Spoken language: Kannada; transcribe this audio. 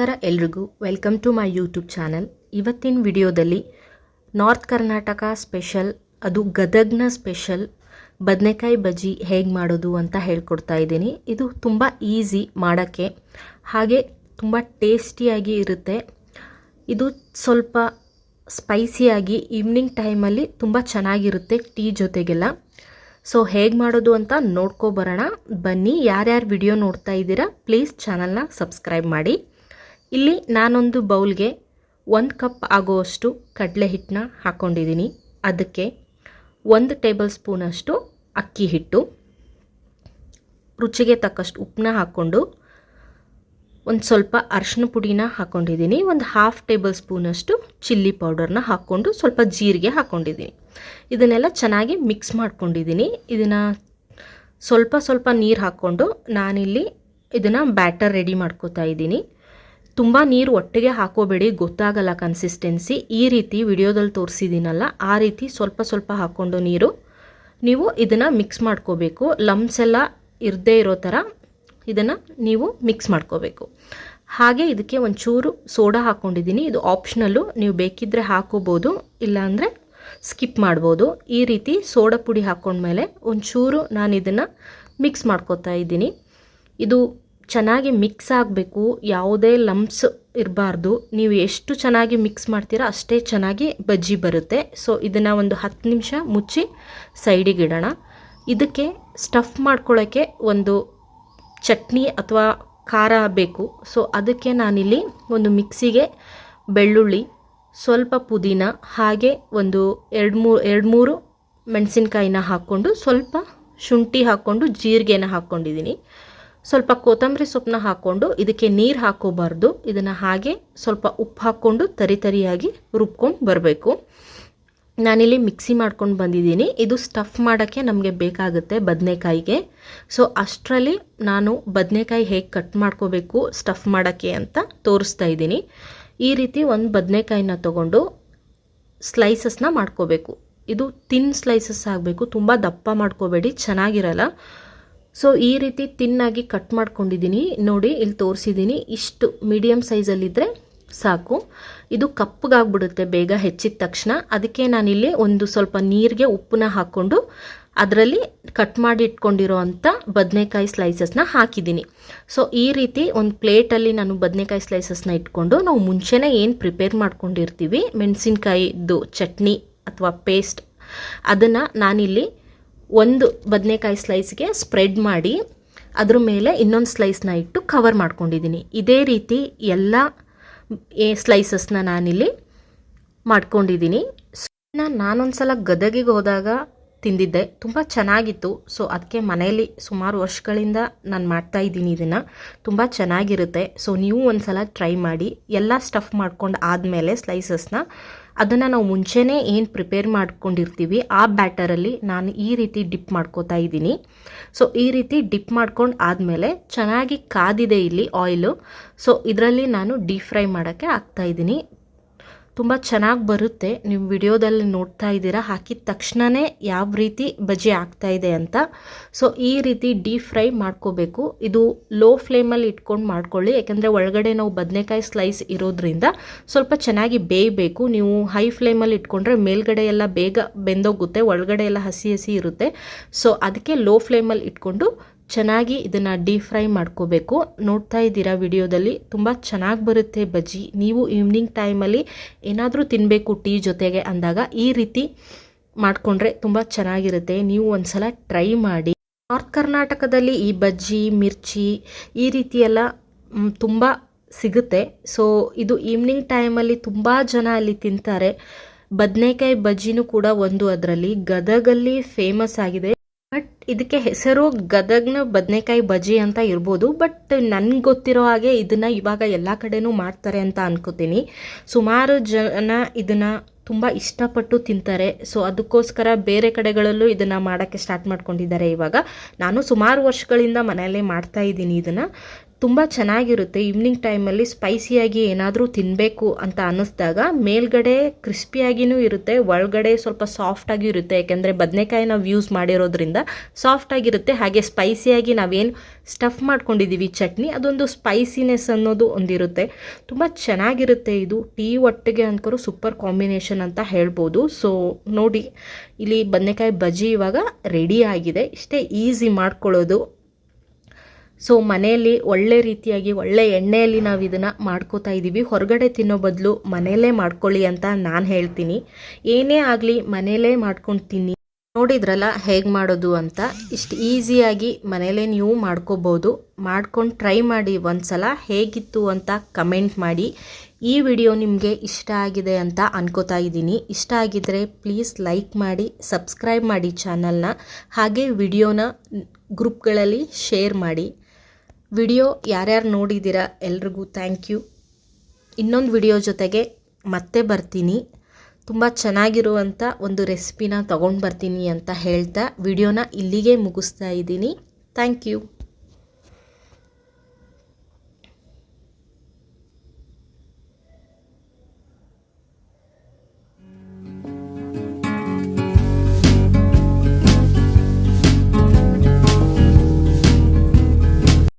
ನಮಸ್ಕಾರ ಎಲ್ರಿಗೂ. Welcome to my YouTube channel ಇವತ್ತಿನ ವಿಡಿಯೋದಲ್ಲಿ ನಾರ್ತ್ ಕರ್ನಾಟಕ ಸ್ಪೆಷಲ್ ಅದು ಗದಗ್ನ ಸ್ಪೆಷಲ್ ಬದನೆಕಾಯಿ ಬಜ್ಜಿ ಹೇಗೆ ಮಾಡೋದು ಅಂತ ಹೇಳ್ಕೊಡ್ತಾ ಇದ್ದೀನಿ. ಇದು ತುಂಬ ಈಸಿ ಮಾಡೋಕ್ಕೆ, ಹಾಗೆ ತುಂಬ ಟೇಸ್ಟಿಯಾಗಿ ಇರುತ್ತೆ. ಇದು ಸ್ವಲ್ಪ ಸ್ಪೈಸಿಯಾಗಿ ಈವ್ನಿಂಗ್ ಟೈಮಲ್ಲಿ ತುಂಬ ಚೆನ್ನಾಗಿರುತ್ತೆ ಟೀ ಜೊತೆಗೆಲ್ಲ. ಸೊ ಹೇಗೆ ಮಾಡೋದು ಅಂತ ನೋಡ್ಕೊಬರೋಣ ಬನ್ನಿ, ಯಾರ್ಯಾರು ವಿಡಿಯೋ ನೋಡ್ತಾ ಇದ್ದೀರಾ ಪ್ಲೀಸ್ ಚಾನಲ್ನ ಸಬ್ಸ್ಕ್ರೈಬ್ ಮಾಡಿ. ಇಲ್ಲಿ ನಾನೊಂದು ಬೌಲ್ಗೆ ಒಂದು ಕಪ್ ಆಗುವಷ್ಟು ಕಡಲೆ ಹಿಟ್ಟನ್ನ ಹಾಕ್ಕೊಂಡಿದ್ದೀನಿ ಅದಕ್ಕೆ ಒಂದು ಟೇಬಲ್ ಸ್ಪೂನಷ್ಟು ಅಕ್ಕಿ ಹಿಟ್ಟು, ರುಚಿಗೆ ತಕ್ಕಷ್ಟು ಉಪ್ಪನ್ನ ಹಾಕ್ಕೊಂಡು ಒಂದು ಸ್ವಲ್ಪ ಅರಿಶಿನ ಪುಡಿನ ಹಾಕ್ಕೊಂಡಿದ್ದೀನಿ ಒಂದು ಹಾಫ್ ಟೇಬಲ್ ಸ್ಪೂನಷ್ಟು ಚಿಲ್ಲಿ ಪೌಡರ್ನ ಹಾಕ್ಕೊಂಡು ಸ್ವಲ್ಪ ಜೀರಿಗೆ ಹಾಕ್ಕೊಂಡಿದ್ದೀನಿ ಇದನ್ನೆಲ್ಲ ಚೆನ್ನಾಗಿ ಮಿಕ್ಸ್ ಮಾಡ್ಕೊಂಡಿದ್ದೀನಿ. ಇದನ್ನು ಸ್ವಲ್ಪ ಸ್ವಲ್ಪ ನೀರು ಹಾಕ್ಕೊಂಡು ನಾನಿಲ್ಲಿ ಇದನ್ನು ಬ್ಯಾಟರ್ ರೆಡಿ ಮಾಡ್ಕೋತಾ ಇದ್ದೀನಿ. ತುಂಬ ನೀರು ಒಟ್ಟಿಗೆ ಹಾಕೋಬೇಡಿ, ಗೊತ್ತಾಗಲ್ಲ ಕನ್ಸಿಸ್ಟೆನ್ಸಿ ಈ ರೀತಿ ವಿಡಿಯೋದಲ್ಲಿ ತೋರಿಸಿದ್ದೀನಲ್ಲ ಆ ರೀತಿ ಸ್ವಲ್ಪ ಸ್ವಲ್ಪ ಹಾಕ್ಕೊಂಡು ನೀರು. ನೀವು ಇದನ್ನು ಮಿಕ್ಸ್ ಮಾಡ್ಕೋಬೇಕು. ಲಮ್ಸ್ ಎಲ್ಲ ಇರದೇ ಇರೋ ಥರ ಇದನ್ನು ನೀವು ಮಿಕ್ಸ್ ಮಾಡ್ಕೋಬೇಕು. ಹಾಗೆ ಇದಕ್ಕೆ ಒಂಚೂರು ಸೋಡಾ ಹಾಕ್ಕೊಂಡಿದ್ದೀನಿ ಇದು ಆಪ್ಷನಲ್ಲು ನೀವು ಬೇಕಿದ್ದರೆ ಹಾಕೋಬೋದು, ಇಲ್ಲಾಂದರೆ ಸ್ಕಿಪ್ ಮಾಡ್ಬೋದು. ಈ ರೀತಿ ಸೋಡಾ ಪುಡಿ ಹಾಕ್ಕೊಂಡ್ಮೇಲೆ ಒಂಚೂರು ನಾನು ಇದನ್ನು ಮಿಕ್ಸ್ ಮಾಡ್ಕೋತಾ ಇದ್ದೀನಿ. ಇದು ಚೆನ್ನಾಗಿ ಮಿಕ್ಸ್ ಆಗಬೇಕು, ಯಾವುದೇ ಲಂಪ್ಸ್ ಇರಬಾರ್ದು. ನೀವು ಎಷ್ಟು ಚೆನ್ನಾಗಿ ಮಿಕ್ಸ್ ಮಾಡ್ತೀರಾ ಅಷ್ಟೇ ಚೆನ್ನಾಗಿ ಬಜ್ಜಿ ಬರುತ್ತೆ. ಸೊ ಇದನ್ನು ಒಂದು ಹತ್ತು ನಿಮಿಷ ಮುಚ್ಚಿ ಸೈಡಿಗೆ ಇಡೋಣ. ಇದಕ್ಕೆ ಸ್ಟಫ್ ಮಾಡ್ಕೊಳ್ಳೋಕ್ಕೆ ಒಂದು ಚಟ್ನಿ ಅಥವಾ ಖಾರ ಬೇಕು. ಸೊ ಅದಕ್ಕೆ ನಾನಿಲ್ಲಿ ಒಂದು ಮಿಕ್ಸಿಗೆ ಬೆಳ್ಳುಳ್ಳಿ, ಸ್ವಲ್ಪ ಪುದೀನ, ಹಾಗೆ ಒಂದು ಎರಡು ಮೂರು ಎರಡು ಮೂರು ಮೆಣಸಿನ್ಕಾಯಿನ ಹಾಕ್ಕೊಂಡು ಸ್ವಲ್ಪ ಶುಂಠಿ ಹಾಕ್ಕೊಂಡು ಜೀರಿಗೆನ ಹಾಕ್ಕೊಂಡಿದ್ದೀನಿ. ಸ್ವಲ್ಪ ಕೊತ್ತಂಬರಿ ಸೊಪ್ಪನ್ನ ಹಾಕ್ಕೊಂಡು ಇದಕ್ಕೆ ನೀರು ಹಾಕೋಬಾರ್ದು. ಇದನ್ನು ಹಾಗೆ ಸ್ವಲ್ಪ ಉಪ್ಪು ಹಾಕ್ಕೊಂಡು ತರಿ ತರಿಯಾಗಿ ರುಬ್ಕೊಂಡು ಬರಬೇಕು. ನಾನಿಲ್ಲಿ ಮಿಕ್ಸಿ ಮಾಡ್ಕೊಂಡು ಬಂದಿದ್ದೀನಿ. ಇದು ಸ್ಟಫ್ ಮಾಡೋಕ್ಕೆ ನಮಗೆ ಬೇಕಾಗುತ್ತೆ ಬದನೆಕಾಯಿಗೆ. ಸೊ ಅಷ್ಟರಲ್ಲಿ ನಾನು ಬದನೆಕಾಯಿ ಹೇಗೆ ಕಟ್ ಮಾಡ್ಕೋಬೇಕು, ಸ್ಟಫ್ ಮಾಡೋಕ್ಕೆ ಅಂತ ತೋರಿಸ್ತಾ ಇದ್ದೀನಿ. ಈ ರೀತಿ ಒಂದು ಬದನೆಕಾಯಿನ ತೊಗೊಂಡು ಸ್ಲೈಸಸ್ನ ಮಾಡ್ಕೋಬೇಕು. ಇದು ತಿನ್ ಸ್ಲೈಸಸ್ ಆಗಬೇಕು. ತುಂಬ ದಪ್ಪ ಮಾಡ್ಕೋಬೇಡಿ, ಚೆನ್ನಾಗಿರಲ್ಲ. ಸೊ ಈ ರೀತಿ ತಿನ್ನಾಗಿ ಕಟ್ ಮಾಡ್ಕೊಂಡಿದ್ದೀನಿ ನೋಡಿ, ಇಲ್ಲಿ ತೋರಿಸಿದ್ದೀನಿ ಇಷ್ಟು ಮೀಡಿಯಮ್ ಸೈಜಲ್ಲಿದ್ದರೆ ಸಾಕು. ಇದು ಕಪ್ಪಗಾಗ್ಬಿಡುತ್ತೆ ಬೇಗ ಹೆಚ್ಚಿದ ತಕ್ಷಣ. ಅದಕ್ಕೆ ನಾನಿಲ್ಲಿ ಒಂದು ಸ್ವಲ್ಪ ನೀರಿಗೆ ಉಪ್ಪನ್ನ ಹಾಕ್ಕೊಂಡು ಅದರಲ್ಲಿ ಕಟ್ ಮಾಡಿ ಇಟ್ಕೊಂಡಿರೋ ಅಂಥ ಬದನೆಕಾಯಿ ಸ್ಲೈಸಸ್ನ ಹಾಕಿದ್ದೀನಿ ಸೊ ಈ ರೀತಿ ಒಂದು ಪ್ಲೇಟಲ್ಲಿ ನಾನು ಬದನೆಕಾಯಿ ಸ್ಲೈಸಸ್ನ ಇಟ್ಕೊಂಡು ನಾವು ಮುಂಚೆನೇ ಏನು ಪ್ರಿಪೇರ್ ಮಾಡ್ಕೊಂಡಿರ್ತೀವಿ? ಮೆಣಸಿನ್ಕಾಯಿದ್ದು ಚಟ್ನಿ ಅಥವಾ ಪೇಸ್ಟ್ ಅದನ್ನು ನಾನಿಲ್ಲಿ ಒಂದು ಬದನೆಕಾಯಿ ಸ್ಲೈಸ್ಗೆ ಸ್ಪ್ರೆಡ್ ಮಾಡಿ ಅದ್ರ ಮೇಲೆ ಇನ್ನೊಂದು ಸ್ಲೈಸ್ನ ಇಟ್ಟು ಕವರ್ ಮಾಡ್ಕೊಂಡಿದ್ದೀನಿ. ಇದೇ ರೀತಿ ಎಲ್ಲ ಸ್ಲೈಸಸ್ನ ನಾನಿಲ್ಲಿ ಮಾಡ್ಕೊಂಡಿದ್ದೀನಿ. ನಾನೊಂದು ಸಲ ಗದಗಿಗೆ ಹೋದಾಗ ತಿಂದಿದ್ದೆ. ತುಂಬ ಚೆನ್ನಾಗಿತ್ತು. ಸೊ ಅದಕ್ಕೆ ಮನೆಯಲ್ಲಿ ಸುಮಾರು ವರ್ಷಗಳಿಂದ ನಾನು ಮಾಡ್ತಾ ಇದ್ದೀನಿ ಇದನ್ನು. ತುಂಬ ಚೆನ್ನಾಗಿರುತ್ತೆ. ಸೊ ನೀವು ಒಂದು ಸಲ ಟ್ರೈ ಮಾಡಿ. ಎಲ್ಲ ಸ್ಟಫ್ ಮಾಡ್ಕೊಂಡು ಆದಮೇಲೆ ಸ್ಲೈಸಸ್ನ ಅದನ್ನು ನಾವು ಮುಂಚೆನೇ ಏನು ಪ್ರಿಪೇರ್ ಮಾಡ್ಕೊಂಡಿರ್ತೀವಿ, ಆ ಬ್ಯಾಟರಲ್ಲಿ ನಾನು ಈ ರೀತಿ ಡಿಪ್ ಮಾಡ್ಕೋತಾ ಇದ್ದೀನಿ. ಸೊ ಈ ರೀತಿ ಡಿಪ್ ಮಾಡ್ಕೊಂಡು ಆದಮೇಲೆ ಚೆನ್ನಾಗಿ ಕಾದಿದೆ ಇಲ್ಲಿ ಆಯಿಲು ಸೊ ಇದರಲ್ಲಿ ನಾನು ಡೀಪ್ ಫ್ರೈ ಮಾಡೋಕ್ಕೆ ಹಾಕ್ತಾಯಿದ್ದೀನಿ ತುಂಬ ಚೆನ್ನಾಗಿ ಬರುತ್ತೆ. ನೀವು ವಿಡಿಯೋದಲ್ಲಿ ನೋಡ್ತಾ ಇದ್ದೀರಾ, ಹಾಕಿದ ತಕ್ಷಣವೇ ಯಾವ ರೀತಿ ಬಜ್ಜಿ ಆಗ್ತಾ ಇದೆ ಅಂತ. ಸೊ, ಈ ರೀತಿ ಡೀಪ್ ಫ್ರೈ ಮಾಡ್ಕೋಬೇಕು. ಇದು ಲೋ ಫ್ಲೇಮಲ್ಲಿ ಇಟ್ಕೊಂಡು ಮಾಡ್ಕೊಳ್ಳಿ. ಯಾಕೆಂದರೆ ಒಳಗಡೆ ನಾವು ಬದನೆಕಾಯಿ ಸ್ಲೈಸ್ ಇರೋದ್ರಿಂದ ಸ್ವಲ್ಪ ಚೆನ್ನಾಗಿ ಬೇಯಬೇಕು. ನೀವು ಹೈ ಫ್ಲೇಮಲ್ಲಿ ಇಟ್ಕೊಂಡ್ರೆ ಮೇಲ್ಗಡೆ ಎಲ್ಲ ಬೇಗ ಬೆಂದೋಗುತ್ತೆ, ಒಳಗಡೆ ಎಲ್ಲ ಹಸಿ ಹಸಿ ಇರುತ್ತೆ. ಸೊ, ಅದಕ್ಕೆ ಲೋ ಫ್ಲೇಮಲ್ಲಿ ಇಟ್ಕೊಂಡು ಚೆನ್ನಾಗಿ ಇದನ್ನು ಡೀಪ್ ಫ್ರೈ ಮಾಡ್ಕೋಬೇಕು. ನೋಡ್ತಾ ಇದ್ದೀರಾ ವಿಡಿಯೋದಲ್ಲಿ? ತುಂಬ ಚೆನ್ನಾಗಿ ಬರುತ್ತೆ ಬಜ್ಜಿ. ನೀವು ಈವ್ನಿಂಗ್ ಟೈಮಲ್ಲಿ ಏನಾದರೂ ತಿನ್ನಬೇಕು ಟೀ ಜೊತೆಗೆ ಅಂದಾಗ ಈ ರೀತಿ ಮಾಡಿಕೊಂಡ್ರೆ ತುಂಬ ಚೆನ್ನಾಗಿರುತ್ತೆ. ನೀವು ಒಂದ್ಸಲ ಟ್ರೈ ಮಾಡಿ. ನಾರ್ತ್ ಕರ್ನಾಟಕದಲ್ಲಿ ಈ ಬಜ್ಜಿ, ಮಿರ್ಚಿ ಈ ರೀತಿಯೆಲ್ಲ ತುಂಬ ಸಿಗುತ್ತೆ. ಸೊ ಇದು ಈವ್ನಿಂಗ್ ಟೈಮಲ್ಲಿ ತುಂಬ ಜನ ಅಲ್ಲಿ ತಿಂತಾರೆ. ಬದನೆಕಾಯಿ ಬಜ್ಜಿನೂ ಕೂಡ ಒಂದು ಅದರಲ್ಲಿ ಗದಗಲ್ಲಿ ಫೇಮಸ್ ಆಗಿದೆ. ಬಟ್ ಇದಕ್ಕೆ ಹೆಸರು ಗದಗ್ನ ಬದನೆಕಾಯಿ ಬಜ್ಜಿ ಅಂತ ಇರ್ಬೋದು ಬಟ್ ನನ್ಗೆ ಗೊತ್ತಿರೋ ಹಾಗೆ ಇದನ್ನು ಇವಾಗ ಎಲ್ಲ ಕಡೆನೂ ಮಾಡ್ತಾರೆ ಅಂತ ಅನ್ಕೋತೀನಿ. ಸುಮಾರು ಜನ ಇದನ್ನು ತುಂಬ ಇಷ್ಟಪಟ್ಟು ತಿಂತಾರೆ. ಸೊ ಅದಕ್ಕೋಸ್ಕರ ಬೇರೆ ಕಡೆಗಳಲ್ಲೂ ಇದನ್ನು ಮಾಡೋಕ್ಕೆ ಸ್ಟಾರ್ಟ್ ಮಾಡ್ಕೊಂಡಿದ್ದಾರೆ ಇವಾಗ. ನಾನು ಸುಮಾರು ವರ್ಷಗಳಿಂದ ಮನೆಯಲ್ಲೇ ಮಾಡ್ತಾ ಇದ್ದೀನಿ ಇದನ್ನು. ತುಂಬ ಚೆನ್ನಾಗಿರುತ್ತೆ. ಈವ್ನಿಂಗ್ ಟೈಮಲ್ಲಿ ಸ್ಪೈಸಿಯಾಗಿ ಏನಾದರೂ ತಿನ್ನಬೇಕು ಅಂತ ಅನ್ನಿಸ್ದಾಗ ಮೇಲ್ಗಡೆ ಕ್ರಿಸ್ಪಿಯಾಗಿಯೂ ಇರುತ್ತೆ, ಒಳಗಡೆ ಸ್ವಲ್ಪ ಸಾಫ್ಟಾಗಿ ಇರುತ್ತೆ. ಯಾಕೆಂದರೆ ಬದನೆಕಾಯಿ ನಾವು ಯೂಸ್ ಮಾಡಿರೋದ್ರಿಂದ ಸಾಫ್ಟಾಗಿರುತ್ತೆ ಹಾಗೆ ಸ್ಪೈಸಿಯಾಗಿ ನಾವೇನು ಸ್ಟಫ್ ಮಾಡ್ಕೊಂಡಿದ್ದೀವಿ ಚಟ್ನಿ, ಅದೊಂದು ಸ್ಪೈಸಿನೆಸ್ ಅನ್ನೋದು ಒಂದಿರುತ್ತೆ. ತುಂಬ ಚೆನ್ನಾಗಿರುತ್ತೆ ಇದು. ಟೀ ಒಟ್ಟಿಗೆ ಅಂದ್ಕರು ಸೂಪರ್ ಕಾಂಬಿನೇಷನ್ ಅಂತ ಹೇಳ್ಬೋದು. ಸೊ ನೋಡಿ, ಇಲ್ಲಿ ಬದನೆಕಾಯಿ ಬಜ್ಜಿ ಇವಾಗ ರೆಡಿ ಆಗಿದೆ. ಇಷ್ಟೇ ಈಸಿ ಮಾಡ್ಕೊಳ್ಳೋದು. ಸೊ ಮನೆಯಲ್ಲಿ ಒಳ್ಳೆ ರೀತಿಯಾಗಿ, ಒಳ್ಳೆ ಎಣ್ಣೆಯಲ್ಲಿ ನಾವು ಇದನ್ನು ಮಾಡ್ಕೋತಾ ಇದ್ದೀವಿ ಹೊರಗಡೆ ತಿನ್ನೋ ಬದಲು ಮನೆಯಲ್ಲೇ ಮಾಡ್ಕೊಳ್ಳಿ ಅಂತ ನಾನು ಹೇಳ್ತೀನಿ. ಏನೇ ಆಗಲಿ ಮನೆಯಲ್ಲೇ ಮಾಡ್ಕೊಂಡು ತಿನ್ನಿ. ನೋಡಿದ್ರಲ್ಲ ಹೇಗೆ ಮಾಡೋದು ಅಂತ? ಇಷ್ಟು ಈಸಿಯಾಗಿ ಮನೆಯಲ್ಲೇ ನೀವು ಮಾಡ್ಕೋಬೋದು. ಮಾಡ್ಕೊಂಡು ಟ್ರೈ ಮಾಡಿ ಒಂದ್ಸಲ ಹೇಗಿತ್ತು ಅಂತ ಕಮೆಂಟ್ ಮಾಡಿ. ಈ ವಿಡಿಯೋ ನಿಮಗೆ ಇಷ್ಟ ಆಗಿದೆ ಅಂತ ಅನ್ಕೋತಾ ಇದ್ದೀನಿ ಇಷ್ಟ ಆಗಿದ್ದರೆ ಪ್ಲೀಸ್ ಲೈಕ್ ಮಾಡಿ, ಸಬ್ಸ್ಕ್ರೈಬ್ ಮಾಡಿ ಚಾನಲ್ನ. ಹಾಗೆ ವಿಡಿಯೋನ ಗ್ರೂಪ್ಗಳಲ್ಲಿ ಶೇರ್ ಮಾಡಿ. ವಿಡಿಯೋ ಯಾರ್ಯಾರು ನೋಡಿದ್ದೀರಾ ಎಲ್ರಿಗೂ ಥ್ಯಾಂಕ್ ಯು ಇನ್ನೊಂದು ವಿಡಿಯೋ ಜೊತೆಗೆ ಮತ್ತೆ ಬರ್ತೀನಿ. ತುಂಬ ಚೆನ್ನಾಗಿರುವಂಥ ಒಂದು ರೆಸಿಪಿನ ತೊಗೊಂಡು ಬರ್ತೀನಿ ಅಂತ ಹೇಳ್ತಾ ವಿಡಿಯೋನ ಇಲ್ಲಿಗೆ ಮುಗಿಸ್ತಾ ಇದ್ದೀನಿ. Thank you